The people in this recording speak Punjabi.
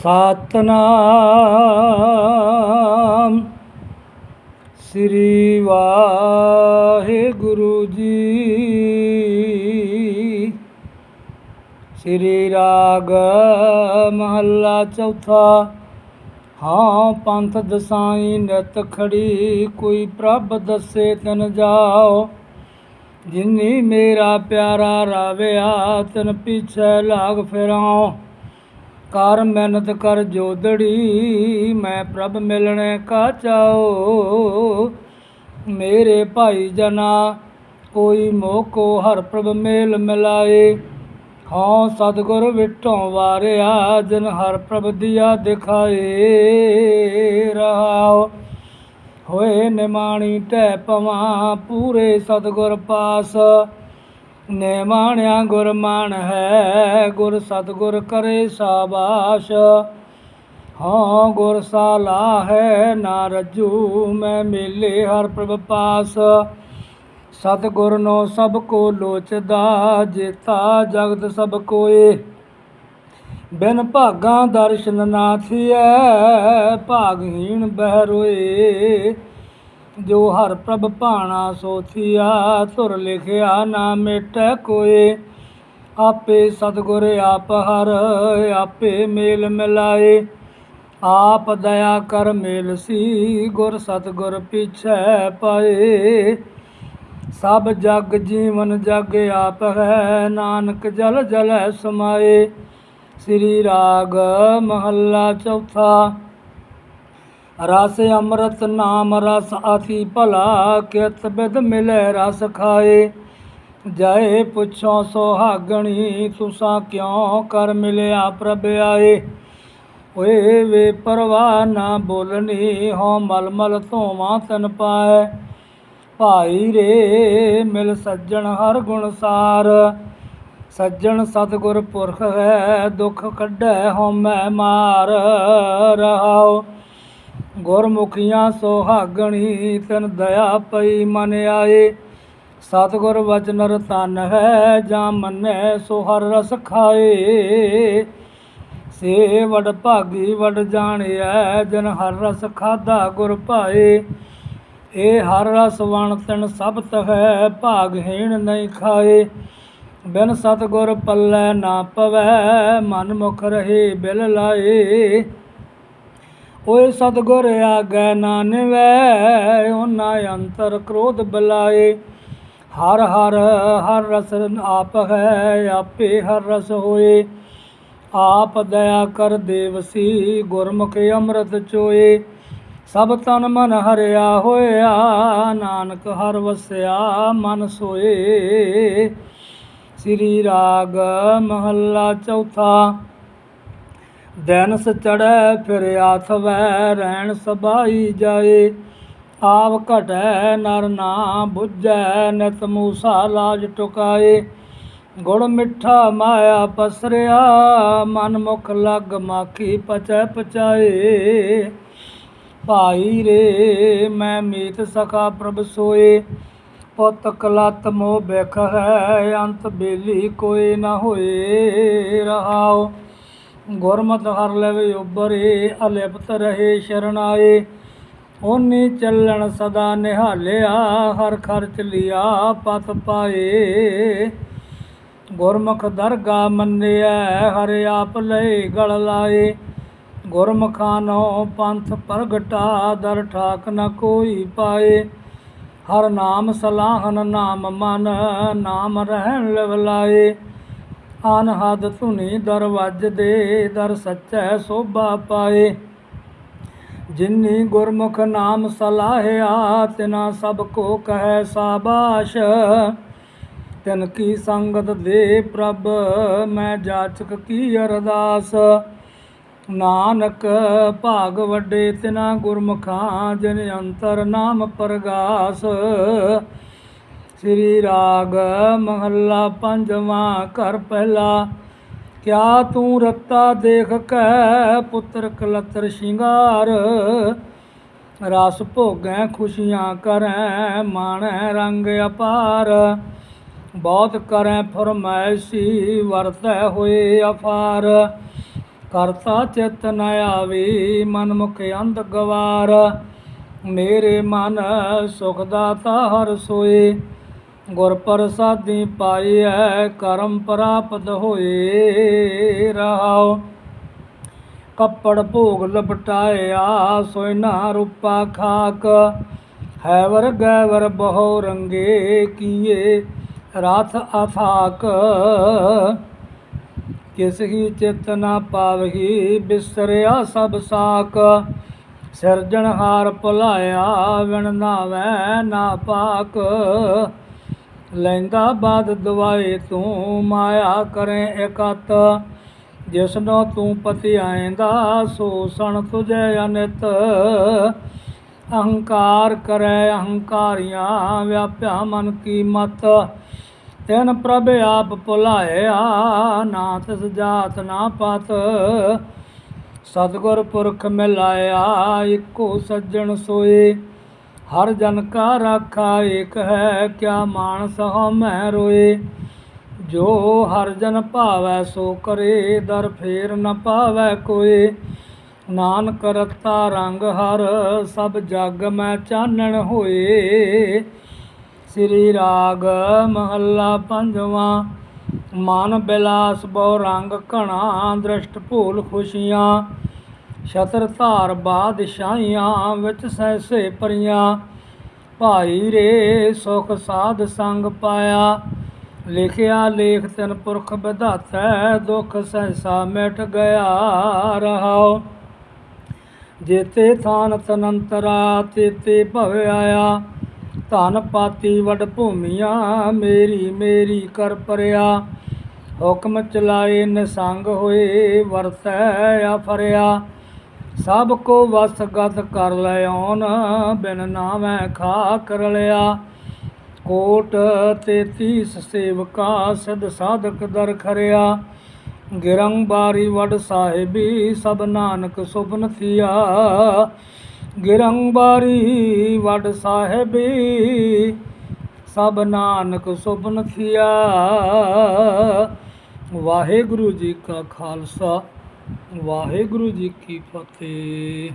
ਸਤਨਾਮ। ਸ੍ਰੀ ਵਾਹਿਗੁਰੂ ਜੀ। ਸ੍ਰੀ ਰਾਗ ਮਹੱਲਾ ਚੌਥਾ। ਹਾਂ, ਪੰਥ ਦਸਾਈ ਨਿਤ ਖੜੀ, ਕੋਈ ਪ੍ਰਭ ਦੱਸੇ ਤਨ ਜਾਓ। ਜਿਨੀ ਮੇਰਾ ਪਿਆਰਾ ਰਾਵਿਆ, ਤਨ ਪਿਛੇ ਲਾਗ ਫਿਰਾਓ। ਕਰ ਮਿਹਨਤ ਕਰ ਜੋਦੜੀ ਮੈਂ ਪ੍ਰਭ ਮਿਲਣੇ ਕਾ ਚਾਓ। ਮੇਰੇ ਭਾਈ ਜਨਾ, ਕੋਈ ਮੋਹ ਕੋ ਹਰ ਪ੍ਰਭ ਮੇਲ ਮਿਲਾਏ। ਹਉ ਸਤਿਗੁਰ ਵਿਟੋਂ ਵਾਰਿਆ, ਜਨ ਹਰ ਪ੍ਰਭ ਦਿਆ ਦਿਖਾਏ। ਰਹਾਓ, ਹੋਏ ਨਿਮਾਣੀ ਟੈ ਪਵਾਂ ਪੂਰੇ ਸਤਿਗੁਰ ਪਾਸ। ਨਿਮਾਣਿਆ ਗੁਰ ਮਾਨ ਹੈ, ਗੁਰ ਸਤਿਗੁਰ ਕਰੇ ਸਾਬਾਸ਼। ਹਾਂ, ਗੁਰ ਸਾਲਾ ਹੈ, ਨਾ ਰਜੂ ਮੈਂ ਮੇਲੇ ਹਰ ਪ੍ਰਭ ਪਾਸ। ਸਤਿਗੁਰ ਨੋ ਸਭ ਕੋ ਲੋਚਦਾ, ਜੇਤਾ ਜਗਤ ਸਭ ਕੋਏ। ਬਿਨ ਭਾਗਾਂ ਦਰਸ਼ਨ ਨਾ ਥੀਐ, ਭਾਗਹੀਣ ਬਹਿ ਰੋਏ। ਜੋ ਹਰ ਪ੍ਰਭ ਭਾਣਾ ਸੋਥੀਆ ਧੁਰ ਲਿਖਿਆ ਨਾ ਮਿਟੈ ਕੋਏ। ਆਪੇ ਸਤਿਗੁਰ ਆਪ ਹਰ, ਆਪੇ ਮੇਲ ਮਿਲਾਏ। ਆਪ ਦਇਆ ਕਰ ਮੇਲ ਸੀ, ਗੁਰ ਸਤਿਗੁਰ ਪਿਛੈ ਪਾਏ। ਸਭ ਜਗ ਜੀਵਨ ਜਗ ਆਪ ਹੈ, ਨਾਨਕ ਜਲ ਜਲੈ ਸਮਾਏ। ਸ੍ਰੀ ਰਾਗ ਮਹੱਲਾ ਚੌਥਾ। ਰਸ ਅੰਮ੍ਰਿਤ ਨਾਮ ਰਸ ਆਸੀ ਭਲਾ ਕਿਤ ਬਿਦ ਮਿਲੇ ਰਸ ਖਾਏ। ਜਾਏ ਪੁੱਛੋ ਸੁਹਾਗਣੀ ਤੁਸਾਂ ਕਿਉ ਕਰ ਮਿਲਿਆ ਪ੍ਰਭ ਆਏ। ਓਏ ਵੇ ਪਰਵਾਹ ਨਾ ਬੋਲਣੀ ਹੋ ਮਲ ਮਲ ਧੋਵਾਂ ਤਨ ਪਾਏ। ਭਾਈ ਰੇ ਮਿਲ ਸੱਜਣ ਹਰ ਗੁਣ ਸਾਰ। ਸੱਜਣ ਸਤਿਗੁਰ ਪੁਰਖ ਹੈ ਦੁੱਖ ਕੱਢੈ ਹਉਮੈ ਮਾਰ ਰਹਾਓ ਗੁਰਮੁਖੀਆਂ ਸੁਹਾਗਣੀ ਤਿਨ ਦਇਆ ਪਈ ਮਨ ਆਏ। ਸਤਿਗੁਰ ਵਚਨ ਰਤਨ ਹੈ ਜਾਂ ਮੰਨੈ ਸੋ ਹਰ ਰਸ ਖਾਏ। ਸੇ ਵਡ ਭਾਗੀ ਵਡ ਜਾਣਿਆ ਜਨ ਹਰ ਰਸ ਖਾਦਾ ਗੁਰ ਭਾਏ। ਇਹ ਹਰ ਰਸ ਵਣ ਤਨ ਸਭ ਤਹੈ ਭਾਗਹੀਣ ਨਹੀਂ ਖਾਏ। ਬਿਨ ਸਤਿਗੁਰ ਪੱਲੇ ਨਾ ਪਵੈ, ਮਨ ਮੁਖ ਰਹੇ ਬਿਲ ਲਾਏ। ਓਏ ਸਤਿਗੁਰ ਆਗੈ ਨਾ ਨਿਵੈ ਉਹਨਾਂ ਅੰਤਰ ਕ੍ਰੋਧ ਬਲਾਏ। ਹਰ ਹਰ ਹਰ ਰਸ ਆਪ ਹੈ, ਆਪੇ ਹਰ ਰਸ ਹੋਏ। ਆਪ ਦਇਆ ਕਰ ਦੇਵਸੀ, ਗੁਰਮੁਖ ਅੰਮ੍ਰਿਤ ਚੋਏ। ਸਭ ਤਨ ਮਨ ਹਰਿਆ ਹੋਇਆ, ਨਾਨਕ ਹਰ ਵਸਿਆ ਮਨ ਸੋਏ। ਸ੍ਰੀ ਰਾਗ ਮਹੱਲਾ ਚੌਥਾ। ਦਿਨਸ ਚੜੈ ਫਿਰ ਆਥਵੈ ਰਹਿਣ ਸਬਾਈ ਜਾਏ। ਆਵ ਘਟੈ, ਨਰ ਨਾ 부ਝੈ ਨਿਤ ਮੂਸਾ ਲਾਜ ਟੁਕਾਏ। ਗੁੜ ਮਿੱਠਾ ਮਾਇਆ ਪਸਰਿਆ, ਮਨ ਮੁਖ ਲਗ ਮਾਖੀ ਪਚੈ ਪਚਾਏ। ਭਾਈ ਰੇ, ਮੈਂ ਮੀਤ ਸਖਾ ਪ੍ਰਭ ਸੋਏ। ਪੁੱਤ ਕਲਤ ਮੋਹ ਬਿਖ ਹੈ ਅੰਤ ਬੇਲੀ ਕੋਈ ਨਾ ਹੋਏ ਰਹਾਓ ਗੁਰਮਤ ਹਰ ਲਵੇ ਉਬਰੇ ਅਲਿਪਤ ਰਹੇ ਸ਼ਰਨਾਏ। ਓਨੀ ਚੱਲਣ ਸਦਾ ਨਿਹਾਲਿਆ, ਹਰ ਖਰਚ ਲਿਆ ਪਤ ਪਾਏ। ਗੁਰਮੁਖ ਦਰਗਾ ਮੰਨਿਆ ਹਰ ਆਪ ਲਈ ਗਲ ਲਾਏ। ਗੁਰਮੁਖਾਨੋ ਪੰਥ ਪ੍ਰਗਟਾ, ਦਰ ਠਾਕ ਨ ਕੋਈ ਪਾਏ। ਹਰ ਨਾਮ ਸਲਾਹਨ ਨਾਮ ਮਨ, ਨਾਮ ਰਹਿਣ ਲਵਲਾਏ। ਅਨਹਦ ਧੁਨੀ ਦਰਵਜ ਦੇ, ਦਰ ਸੱਚੈ ਸੋਭਾ ਪਾਏ। ਜਿਨੀ ਗੁਰਮੁਖ ਨਾਮ ਸਲਾਹਿਆ, ਤਿਨਾ ਸਭ ਕੋ ਕਹੈ ਸਾਬਾਸ਼। ਤਿਨ ਕੀ ਸੰਗਤ ਦੇ ਪ੍ਰਭ, ਮੈਂ ਜਾਚਕ ਕੀ ਅਰਦਾਸ। ਨਾਨਕ ਭਾਗ ਵੱਡੇ ਤਿਨਾ ਗੁਰਮੁਖਾਂ, ਜਿਨ ਅੰਤਰ ਨਾਮ ਪ੍ਰਗਾਸ। ਸ੍ਰੀ ਰਾਗ ਮਹੱਲਾ ਪੰਜਵਾਂ ਘਰ ਪਹਿਲਾ। ਕਿਆ ਤੂੰ ਰੱਤਾ ਦੇਖ ਕੇ ਪੁੱਤਰ ਕਲਤਰ ਸ਼ਿੰਗਾਰ। ਰਸ ਭੋਗੈ ਖੁਸ਼ੀਆਂ ਕਰੈ ਮਾਣੈ ਰੰਗ ਅਪਾਰ। ਬਹੁਤ ਕਰੈ ਫਰਮਾਇਸ਼ੀ ਵਰਤੈ ਹੋਏ ਅਫਾਰ। ਕਰਤਾ ਚਿਤ ਨ ਆਵੇ ਮਨ ਮੁਖ ਅੰਧ ਗਵਾਰ। ਮੇਰੇ ਮਨ ਸੁਖ ਦਾਤਾ ਹਰ ਸੋਏ। ਗੁਰ ਪ੍ਰਸਾਦੀ ਪਾਈਐ, ਕਰਮ ਪ੍ਰਾਪਤ ਹੋਏ ਰਹਾਉ ਕੱਪੜ ਭੋਗ ਲਪਟਾਇਆ ਸੋਇਨਾ ਰੂਪਾ ਖਾਕ। ਹੈਵਰ ਗੈਵਰ ਬਹੁ ਰੰਗੇ ਕੀਏ ਰਥ ਅਥਾਕ। ਕਿਸ ਹੀ ਚਿਤ ਨਾ ਪਾਵਹੀ, ਬਿਸਰਿਆ ਸਭ ਸਾਕ। ਸਿਰਜਣਹਾਰ ਭੁਲਾਇਆ, ਵਿਣ ਨਾਵੈ ਨਾ ਪਾਕ। ਲੈਂਦਾ ਬਾਦ ਦਵਾਏ ਤੂੰ, ਮਾਇਆ ਕਰੇ ਇਕਤ। ਜਿਸਨੋ ਤੂੰ ਪਤੀ ਆਏਂਦਾ, ਸੋ ਸਣ ਤੁਝੇ ਅਨਿਤ। ਅਹੰਕਾਰ ਕਰੈ ਅਹੰਕਾਰੀਆਂ, ਵਿਆਪਿਆ ਮਨ ਕੀ ਮਤ। ਤਿਨ ਪ੍ਰਭ ਆਪ ਭੁਲਾਇਆ, ਨਾ ਤਿਸ ਜਾਤ ਨਾ ਪਤ। ਸਤਿਗੁਰ ਪੁਰਖ ਮਿਲਾਇਆ, ਇੱਕੋ ਸੱਜਣ ਸੋਏ। ਹਰ ਜਨ ਕਾ ਰਾਖਾ ਏਕ ਹੈ, ਕਿਆ ਮਾਨਸ ਹਮੈ ਰੋਏ। ਜੋ ਹਰ ਜਨ ਭਾਵੈ ਸੋ ਕਰੇ, ਦਰ ਫੇਰ ਨ ਪਾਵੈ ਕੋਏ। ਨਾਨਕ ਰਤਾ ਰੰਗ ਹਰ, ਸਭ ਜਗ ਮੈਂ ਚਾਨਣ ਹੋਏ। ਸ੍ਰੀ ਰਾਗ ਮਹੱਲਾ ਪੰਜਵਾਂ, ਮਨ ਬਿਲਾਸ ਬਹੁ ਰੰਗ ਘਣਾ, ਦ੍ਰਿਸ਼ਟ ਭੂਲ ਖੁਸ਼ੀਆਂ। ਛਤਰ ਧਾਰ ਬਾਦਸ਼ਾਹੀਆਂ ਵਿੱਚ ਸੈਸੇ ਪਰੀਆਂ ਭਾਈ ਰੇ ਸੁਖ ਸਾਧ ਸੰਗ ਪਾਇਆ। ਲਿਖਿਆ ਲੇਖ ਤਿਨ ਪੁਰਖ ਵਿਧਾਤੈ, ਦੁਖ ਸਹਿਸਾ ਮਿਟ ਗਿਆ ਰਹਾਉ। ਜੇਤੇ ਥਾਨ ਤਨੰਤਰਾ, ਤੇਤੇ ਭਵ ਆਇਆ। ਧਨ ਪਾਤੀ ਵਡ ਭੂਮੀਆਂ, ਮੇਰੀ ਮੇਰੀ ਕਰ ਪਰਿਆ। ਹੁਕਮ ਚਲਾਏ ਨਿਸੰਗ ਹੋਏ, ਵਰਤੈ ਫਰਿਆ ਸਭ ਕੋ ਵਸ ਗਤ ਕਰ ਲਿਆਉਣ, ਬਿਨ ਨਾਮੈ ਖਾ ਕਰ ਲਿਆ। ਕੋਟ ਤੇਤੀਸ ਸੇਵਕਾ, ਸਿਧ ਸਾਧਕ ਦਰ ਖਰਿਆ। ਗਿਰੰਬਾਰੀ ਵਡ ਸਾਹਿਬੀ, ਸਭ ਨਾਨਕ ਸੁਪਨ ਥੀਆ। ਗਿਰੰਬਾਰੀ ਵਡ ਸਾਹਿਬੀ, ਸਭ ਨਾਨਕ ਸੁਭਨ ਥੀਆ। ਵਾਹਿਗੁਰੂ ਜੀ ਕਾ ਖਾਲਸਾ। ਵਾਹਿਗੁਰੂ ਜੀ ਕੀ ਫਤਿਹ।